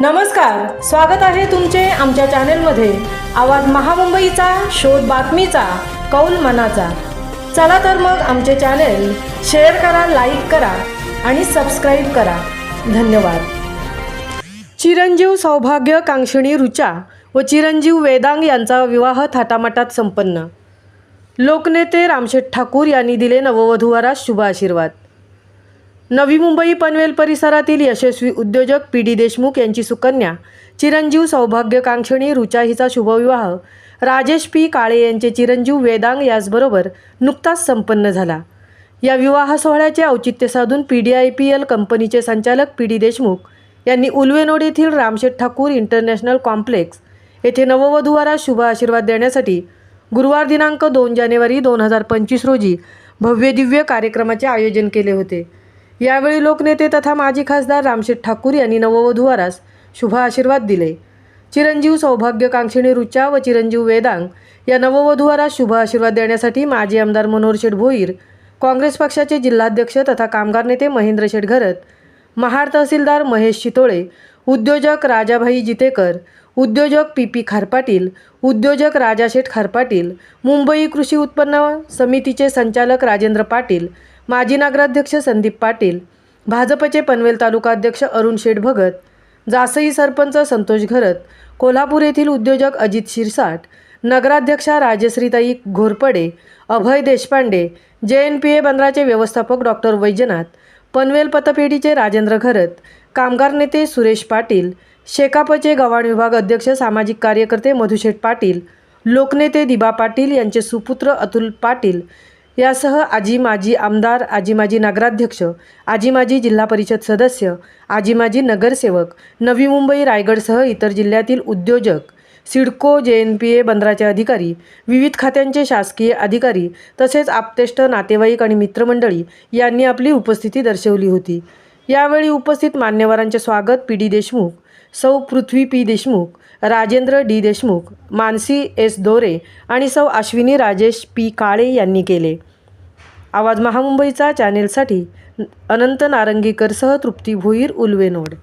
नमस्कार स्वागत आहे तुमचे आमच्या चॅनेलमध्ये. आवाज महामुंबईचा शोध बातमीचा कौल मनाचा. चला तर मग आमचे चॅनेल शेअर करा लाईक करा आणि सबस्क्राईब करा. धन्यवाद. चिरंजीव सौभाग्य कांक्षणी रुचा व चिरंजीव वेदांग यांचा विवाह थाटामाटात संपन्न. लोकनेते रामशेठ ठाकूर यांनी दिले नववधूवरास शुभ आशीर्वाद. नवी मुंबई पनवेल परिसरातील यशस्वी उद्योजक पी डी देशमुख यांची सुकन्या चिरंजीव सौभाग्यकांक्षणी रुचा हिचा शुभविवाह राजेश पी काळे यांचे चिरंजीव वेदांग याचबरोबर नुकताच संपन्न झाला. या विवाह सोहळ्याचे औचित्य साधून P D I P L कंपनीचे संचालक पी डी देशमुख यांनी उलवेनोड येथील रामशेठ ठाकूर इंटरनॅशनल कॉम्प्लेक्स येथे नववधूवारा शुभ आशीर्वाद देण्यासाठी गुरुवार दिनांक दोन जानेवारी दोन हजार पंचवीस रोजी भव्यदिव्य कार्यक्रमाचे आयोजन केले होते. यावेळी लोकनेते तथा माजी खासदार रामशेठ ठाकूर यांनी नववधूवारास शुभ आशीर्वाद दिले. चिरंजीव सौभाग्यकांक्षिणी रुचा व चिरंजीव वेदांग या नववधूवारास शुभ आशीर्वाद देण्यासाठी माजी आमदार मनोहर शेठ भोईर काँग्रेस पक्षाचे जिल्हाध्यक्ष तथा कामगार नेते महेंद्र शेठ घरत महाड तहसीलदार महेश चितोळे उद्योजक राजाभाई जितेकर उद्योजक पी पी खारपाटील उद्योजक राजाशेठ खारपाटील मुंबई कृषी उत्पन्न समितीचे संचालक राजेंद्र पाटील माजी नगराध्यक्ष संदीप पाटील भाजपचे पनवेल तालुका अध्यक्ष अरुण शेठ भगत जासई सरपंच संतोष घरत कोल्हापूर येथील उद्योजक अजित शिरसाट नगराध्यक्षा राजश्रीताई घोरपडे अभय देशपांडे जे एन पी ए बंदराचे व्यवस्थापक डॉक्टर वैजनाथ पनवेल पतपेढीचे राजेंद्र घरत कामगार नेते सुरेश पाटील शेकापचे गव्हाण विभाग अध्यक्ष सामाजिक कार्यकर्ते मधुशेठ पाटील लोकनेते दिबा पाटील यांचे सुपुत्र अतुल पाटील यासह आजी माजी आमदार आजी माजी नगराध्यक्ष आजी माजी जिल्हा परिषद सदस्य आजी माजी नगरसेवक नवी मुंबई रायगडसह इतर जिल्ह्यातील उद्योजक सिडको जे एन पी ए बंदराचे अधिकारी विविध खात्यांचे शासकीय अधिकारी तसेच आप्तेष्ट नातेवाईक आणि मित्रमंडळी यांनी आपली उपस्थिती दर्शवली होती. यावेळी उपस्थित मान्यवरांचे स्वागत पी डी देशमुख सौ Prithvi P Deshmukh Rajendra D Deshmukh Mansi S Dore आणि सौ अश्विनी राजेश पी काळे यांनी केले. आवाज महामुंबईचा चॅनेलसाठी अनंत नारंगीकरसह तृप्ती भोईर उल्वेनोड